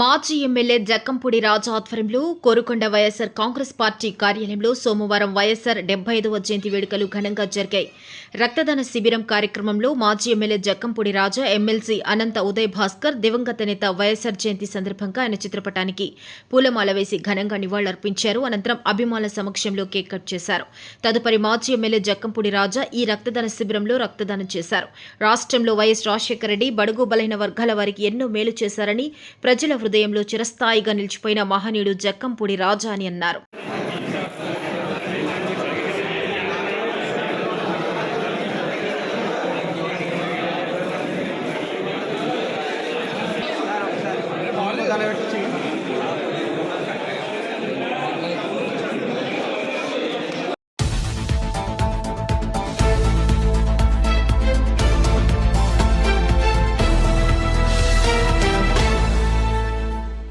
మాజీ ఎమ్మెల్యే జక్కంపూడి రాజు ఆధ్వర్యంలో కోరుకొండ వైఎస్సార్ కాంగ్రెస్ పార్టీ కార్యాలయంలో సోమవారం వైఎస్సార్ డెబ్బై ఐదవ జయంతి వేడుకలు ఘనంగా జరిగాయి. రక్తదాన శిబిరం కార్యక్రమంలో మాజీ ఎమ్మెల్యే జక్కంపూడి రాజా ఎమ్మెల్సీ అనంత ఉదయ్ భాస్కర్ దివంగత నేత వైఎస్సార్ జయంతి సందర్భంగా ఆయన చిత్రపటానికి పూలమాల వేసి ఘనంగా నివాళులర్పించారు. అనంతరం అభిమానుల సమక్షంలో కేక్ కట్ చేశారు. తదుపరి మాజీ ఎమ్మెల్యే జక్కంపూడి రాజా ఈ రక్తదాన శిబిరంలో రక్తదానం చేశారు. రాష్ట్రంలో వైఎస్ రాజశేఖర రెడ్డి బడుగు బలైన వర్గాల వారికి ఎన్నో మేలు చేశారని ప్రజల హృదయంలో చిరస్థాయిగా నిలిచిపోయిన మహనీయుడు జక్కంపూడి రాజా అని అన్నారు.